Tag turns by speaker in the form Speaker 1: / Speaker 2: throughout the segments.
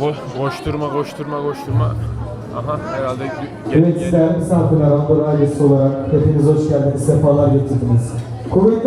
Speaker 1: Ko- koşturma koşturma koşturma. Aha herhalde gelin
Speaker 2: Evet
Speaker 1: gelin.
Speaker 2: değerli misafirler, Anadolu ailesi olarak hepiniz hoş geldiniz, sefalar getirdiniz. Kuvvetli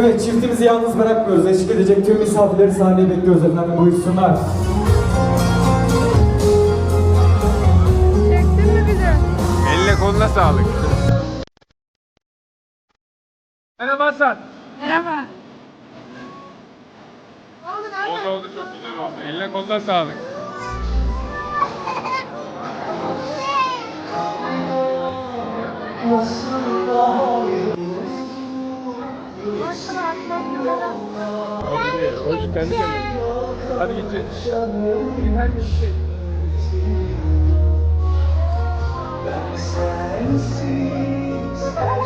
Speaker 2: Evet, çiftimizi yalnız bırakmıyoruz. Eşlik edecek tüm misafirleri sahneye bekliyoruz efendim. Buyursunlar.
Speaker 3: Çektin mi bizi?
Speaker 1: Eline koluna sağlık. Merhaba Hasan.
Speaker 3: Merhaba.
Speaker 1: Oldu oldu çok güzel oldu. Eline koluna sağlık. Hoş kendi kendine. Hadi gideceğiz. Her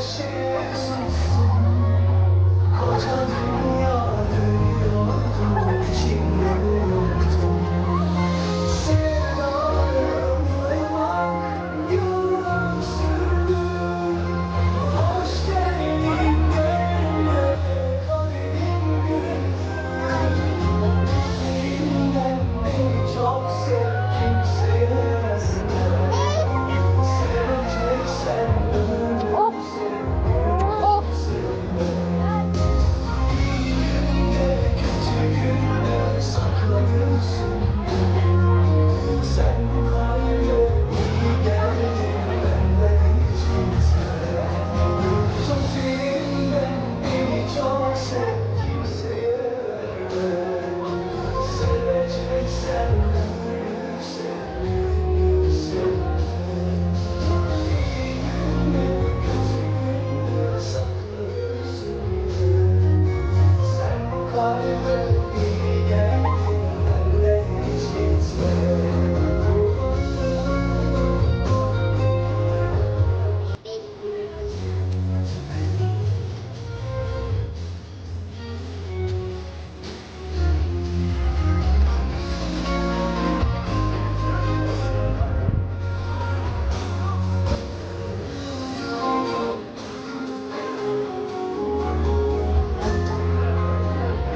Speaker 1: şey.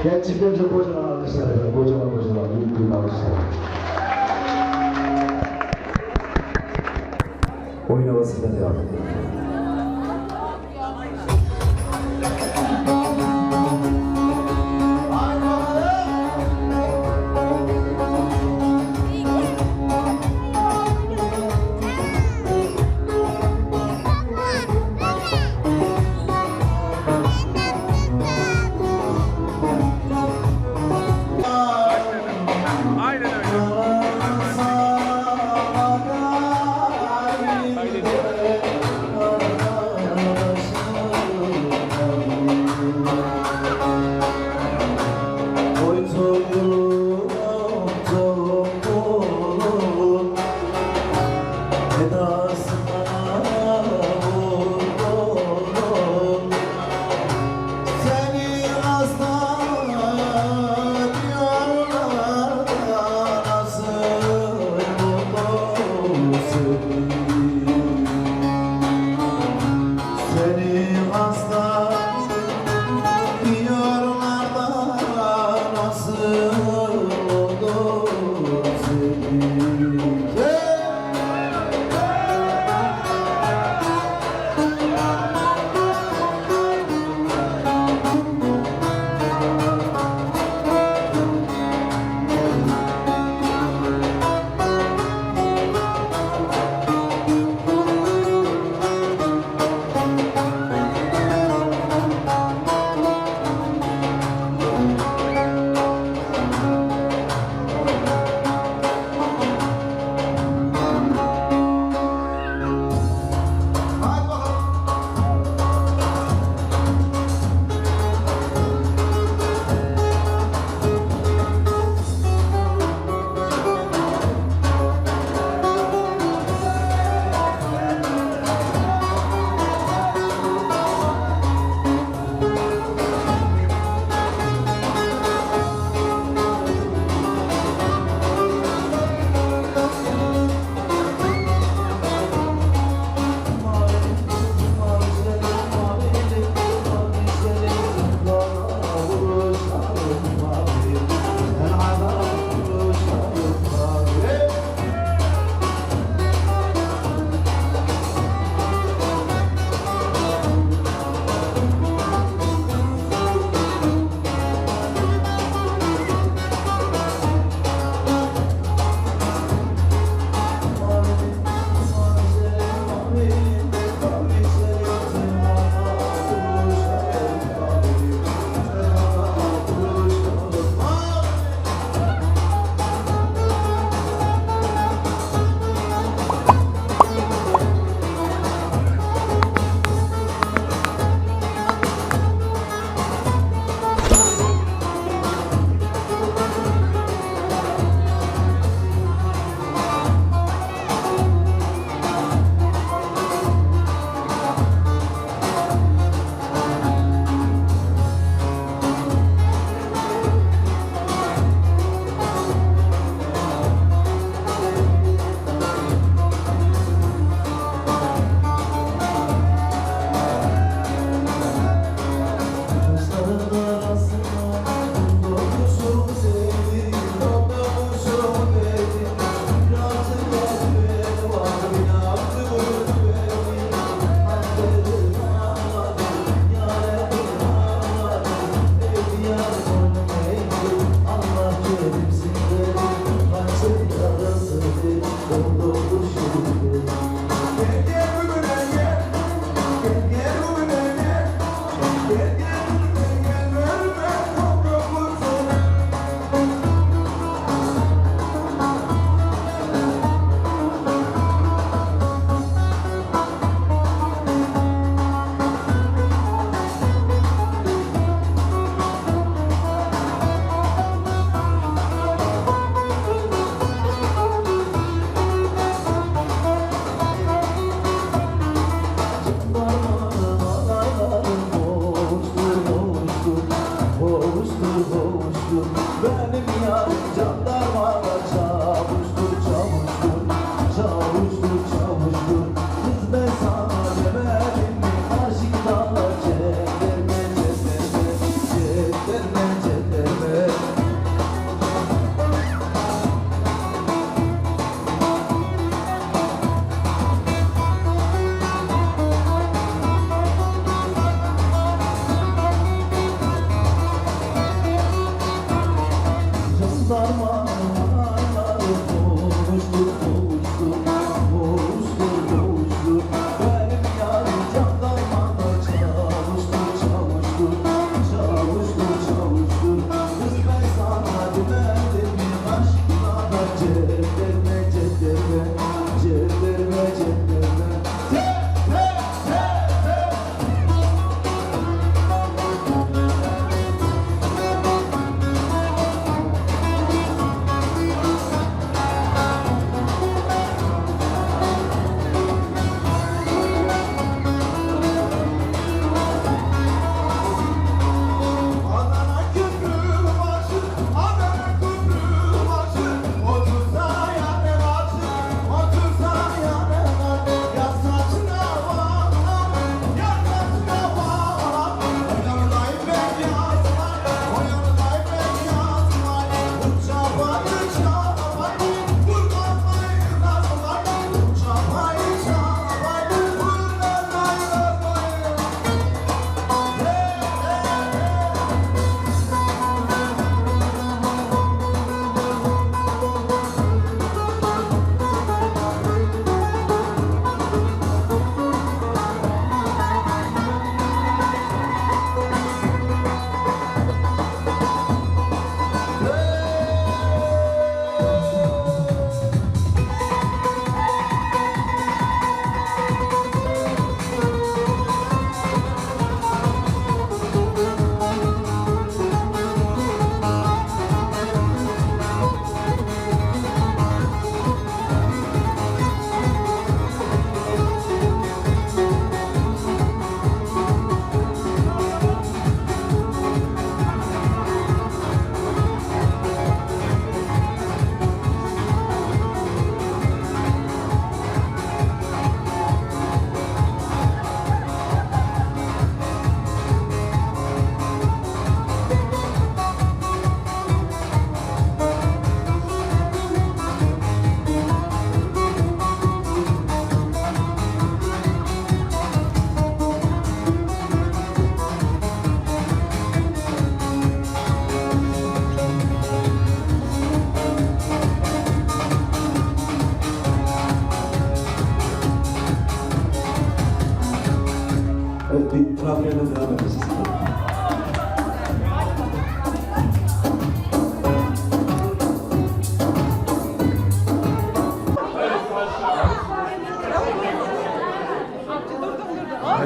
Speaker 4: 그냥 집에서 고정하고 있어요. 고정하고 있어요. 일하고 있어요.
Speaker 5: 오인하고 있습니다.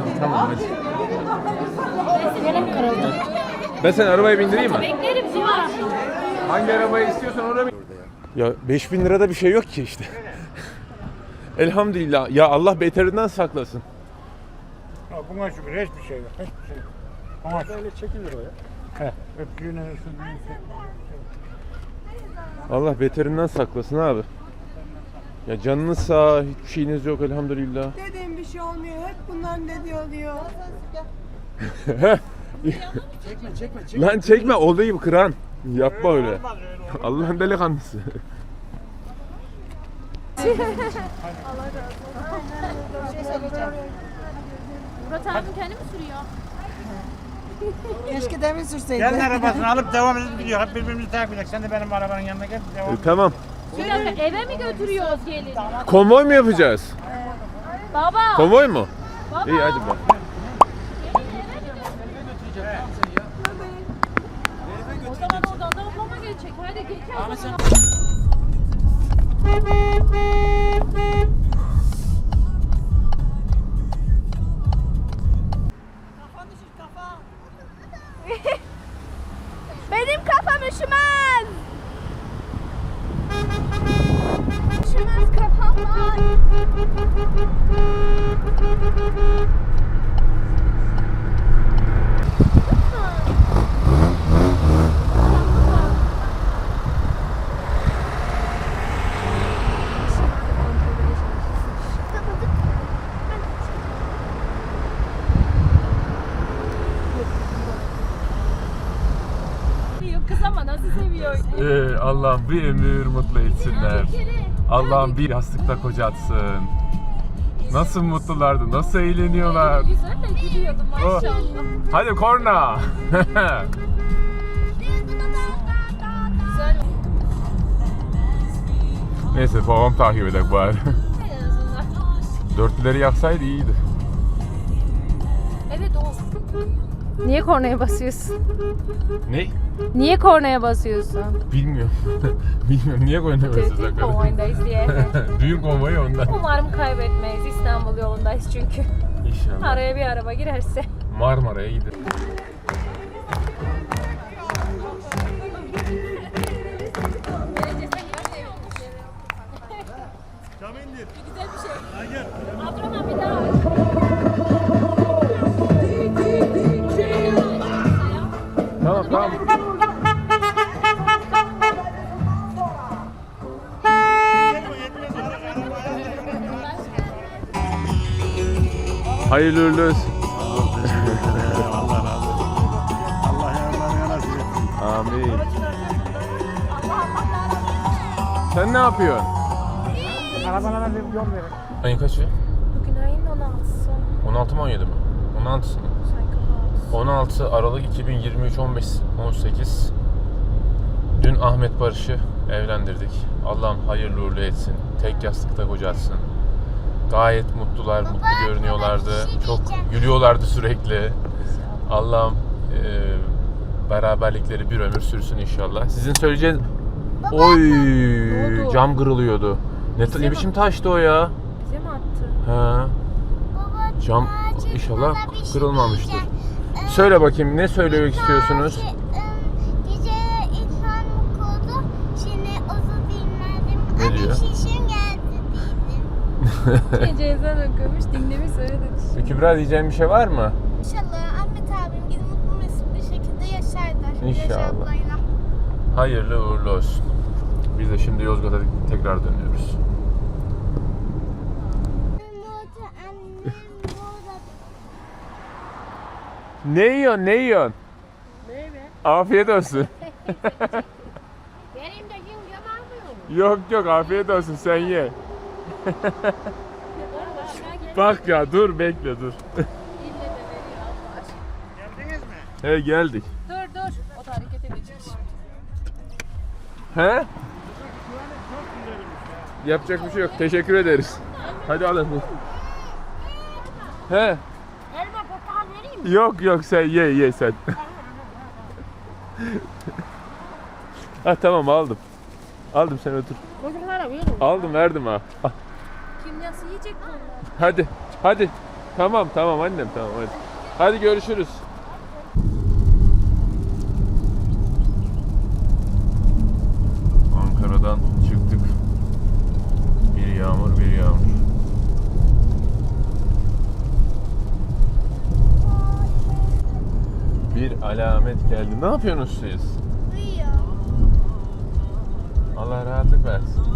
Speaker 1: Hadi tamam hadi. Ben seni arabaya bindireyim mi?
Speaker 6: Beklerim Sivas.
Speaker 1: Hangi arabayı istiyorsan oraya bin. Ya 5000 lirada bir şey yok ki işte. Elhamdülillah. Ya Allah beterinden saklasın.
Speaker 7: Ya buna şükür hiçbir şey yok. Hiçbir şey yok. Ama böyle çekilir o ya. He, öpüğüne ısınıyor.
Speaker 1: Allah beterinden saklasın abi. Ya canınız sağ, hiçbir şeyiniz yok elhamdülillah.
Speaker 8: Dediğim bir şey olmuyor. Hep bunların dediği oluyor.
Speaker 1: Lan çekme olduğu gibi kıran. Yapma öyle. Allah'ın delikanlısı.
Speaker 6: Murat abim kendi mi sürüyor?
Speaker 8: Keşke demin sürseydi.
Speaker 7: Gelin arabasını alıp devam edip gidiyor. Hep birbirimizi takip edecek. Sen de benim arabanın yanına gel. Devam
Speaker 1: E, tamam.
Speaker 6: Bir dakika eve mi götürüyoruz gelin?
Speaker 1: Konvoy mu yapacağız?
Speaker 6: Baba.
Speaker 1: Konvoy mu?
Speaker 6: Baba.
Speaker 1: İyi hadi be.
Speaker 6: O zaman oradan da ablama geçecek. Hadi geçelim.
Speaker 1: Allah'ım bir ömür mutlu etsinler. Allah'ım bir yastıkta kocatsın. Nasıl mutlulardı, nasıl eğleniyorlar.
Speaker 6: Güzel de gülüyordu
Speaker 1: Oh.
Speaker 6: maşallah.
Speaker 1: Hadi korna.
Speaker 6: Güzel.
Speaker 1: Neyse babam takip eder bari.
Speaker 9: En azından.
Speaker 1: Dörtlüleri yaksaydı iyiydi.
Speaker 9: Evet o. Niye kornaya basıyorsun?
Speaker 1: Ne?
Speaker 9: Niye kornaya basıyorsun?
Speaker 1: Bilmiyorum. Bilmiyorum niye koyamıyorsunuz
Speaker 9: Düğün
Speaker 1: bakalım.
Speaker 9: konvoyundayız diye.
Speaker 1: Düğün konvoyu ondan.
Speaker 9: Umarım kaybetmeyiz. İstanbul yolundayız çünkü.
Speaker 1: İnşallah.
Speaker 9: Araya bir araba girerse.
Speaker 1: Marmara'ya gidelim.
Speaker 9: Abdurrahman
Speaker 1: Hayırlı uğurlu olsun.
Speaker 7: Allah yardımcı nasip etsin.
Speaker 1: Amin. Sen ne yapıyorsun?
Speaker 7: Arabalara bir yol verin.
Speaker 1: Ayın kaçı?
Speaker 9: Bugün ayın 16'sı.
Speaker 1: 16 mı 17 mi? 16 mı? 16 Aralık 2023 15 18 Dün Ahmet Barış'ı evlendirdik. Allah'ım hayırlı uğurlu etsin. Tek yastıkta kocatsın. Gayet mutlular, mutlu görünüyorlardı. Çok gülüyorlardı sürekli. Allah'ım e, beraberlikleri bir ömür sürsün inşallah. Sizin söyleyeceğiniz... Oy
Speaker 9: Ne oldu?
Speaker 1: cam kırılıyordu. Ne,
Speaker 9: Bize
Speaker 1: ne
Speaker 9: mi?
Speaker 1: biçim taştı o ya?
Speaker 9: Bize mi attı?
Speaker 1: Ha. Cam inşallah kırılmamıştır. Söyle bakayım ne söylemek istiyorsunuz?
Speaker 10: Dinledim.
Speaker 1: Ne diyor?
Speaker 9: ezan okumuş dinlemiş söyledi.
Speaker 1: Kübra diyeceğin bir şey var mı?
Speaker 10: İnşallah Ahmet abim gibi mutlu mesut bir şekilde yaşarlar.
Speaker 1: İnşallah.
Speaker 10: Yaşar ablayla.
Speaker 1: Hayırlı uğurlu olsun. Biz de şimdi Yozgat'a tekrar dönüyoruz. Ne yiyorsun ne yiyorsun? Afiyet olsun.
Speaker 10: Benim de yengem almıyor mu?
Speaker 1: yok yok afiyet olsun sen ye. Bak ya dur bekle dur.
Speaker 7: Geldiniz mi?
Speaker 1: He geldik.
Speaker 9: Dur dur. O da hareket edecek şimdi.
Speaker 1: He? Yapacak bir şey yok. Teşekkür ederiz. Hadi alın. He?
Speaker 10: Elma portakal vereyim mi?
Speaker 1: Yok yok sen ye ye sen. ha tamam aldım. Aldım sen otur.
Speaker 10: Çocuklara verin.
Speaker 1: Aldım verdim ha. Al.
Speaker 9: Kimyası yiyecek mi?
Speaker 1: Hadi hadi. Tamam tamam annem tamam hadi. Hadi görüşürüz. Ankara'dan çıktık. Bir yağmur bir yağmur. Bir alamet geldi. Ne yapıyorsunuz siz? Vallahi rahatlık versin.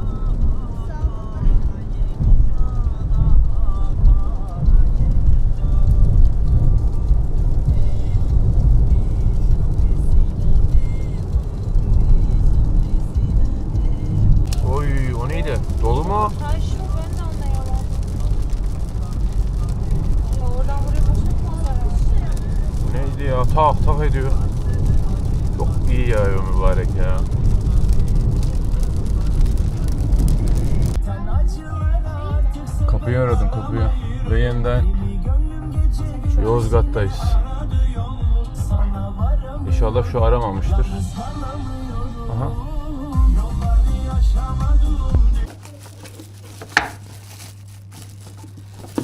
Speaker 1: Yeniden Yozgat'tayız. İnşallah şu aramamıştır. Aha.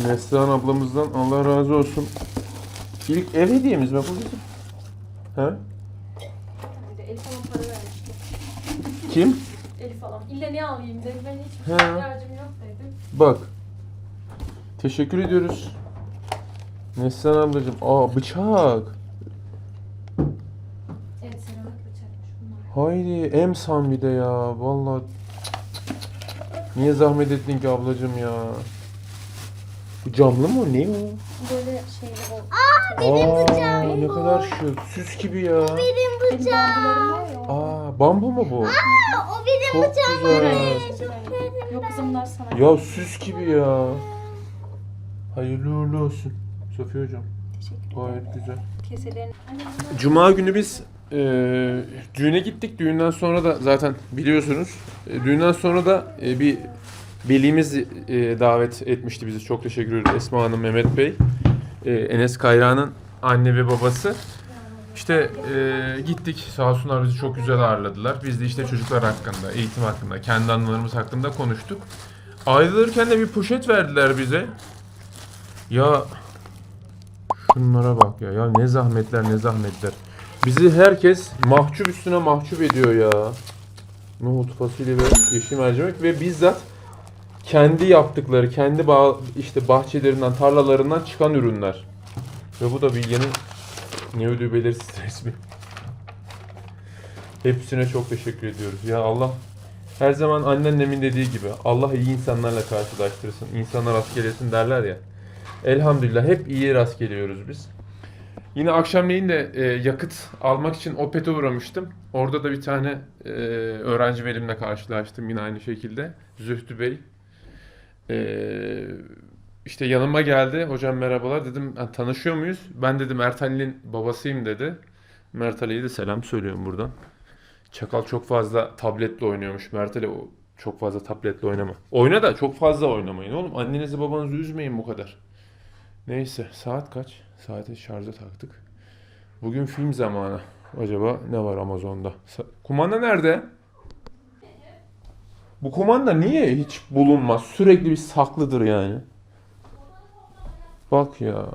Speaker 1: Neslihan ablamızdan Allah razı olsun. İlk ev hediyemiz mi bu bizim? He?
Speaker 9: Elif falan para vermişti.
Speaker 1: Kim?
Speaker 9: Elif falan. İlle ne alayım dedi. Ben
Speaker 1: He.
Speaker 9: şey ihtiyacım yok dedim.
Speaker 1: Bak. Teşekkür ediyoruz. Neslihan ablacığım. Aa bıçak.
Speaker 9: Evet seramik bıçakmış bunlar.
Speaker 1: Haydi emsan bir de ya. Vallahi. Niye zahmet ettin ki ablacığım ya? Bu camlı mı? Ne o?
Speaker 9: Böyle şeyli o.
Speaker 1: Aa, ne kadar şık. Süs gibi ya.
Speaker 10: Benim
Speaker 9: Benim
Speaker 10: bıçağım.
Speaker 9: bambularım var ya. o.
Speaker 1: Aa, bambu mu bu?
Speaker 10: O benim
Speaker 1: Çok
Speaker 10: bıçağım.
Speaker 1: güzel.
Speaker 9: Yok kızım bunlar sana.
Speaker 1: Ya süs gibi ya. Hayırlı uğurlu olsun. Sofiye hocam.
Speaker 9: Teşekkür ederim.
Speaker 1: Gayet güzel.
Speaker 9: Keselerin.
Speaker 1: Cuma günü biz e, düğüne gittik. Düğünden sonra da zaten biliyorsunuz. E, düğünden sonra da e, bir velimiz e, davet etmişti bizi. Çok teşekkür ederiz Esma Hanım, Mehmet Bey. E, Enes Kayra'nın anne ve babası. İşte e, gittik sağ olsunlar bizi çok güzel ağırladılar. Biz de işte çocuklar hakkında, eğitim hakkında, kendi anılarımız hakkında konuştuk. Ayrılırken de bir poşet verdiler bize. Ya şunlara bak ya. Ya ne zahmetler ne zahmetler. Bizi herkes mahcup üstüne mahcup ediyor ya. Nohut, fasulye ve yeşil mercimek ve bizzat kendi yaptıkları, kendi bağ, işte bahçelerinden, tarlalarından çıkan ürünler. Ve bu da Bilge'nin ne ödüğü belirsiz resmi. Hepsine çok teşekkür ediyoruz. Ya Allah her zaman anneannemin dediği gibi Allah iyi insanlarla karşılaştırsın. İnsanlar rast gelesin derler ya. Elhamdülillah hep iyi rast geliyoruz biz. Yine akşamleyin de e, yakıt almak için Opet'e uğramıştım. Orada da bir tane e, öğrenci velimle karşılaştım yine aynı şekilde. Zühtü Bey. E, işte yanıma geldi. Hocam merhabalar dedim. "Ha, tanışıyor muyuz? Ben dedim Ertan'ın babasıyım dedi. Mert Ali'ye de selam söylüyorum buradan. Çakal çok fazla tabletle oynuyormuş. Mert Ali çok fazla tabletle oynama. Oyna da çok fazla oynamayın oğlum. Annenizi babanızı üzmeyin bu kadar. Neyse saat kaç? Saati şarja taktık. Bugün film zamanı. Acaba ne var Amazon'da? Sa- Kumanda nerede? Bu kumanda niye hiç bulunmaz? Sürekli bir saklıdır yani. Bak ya.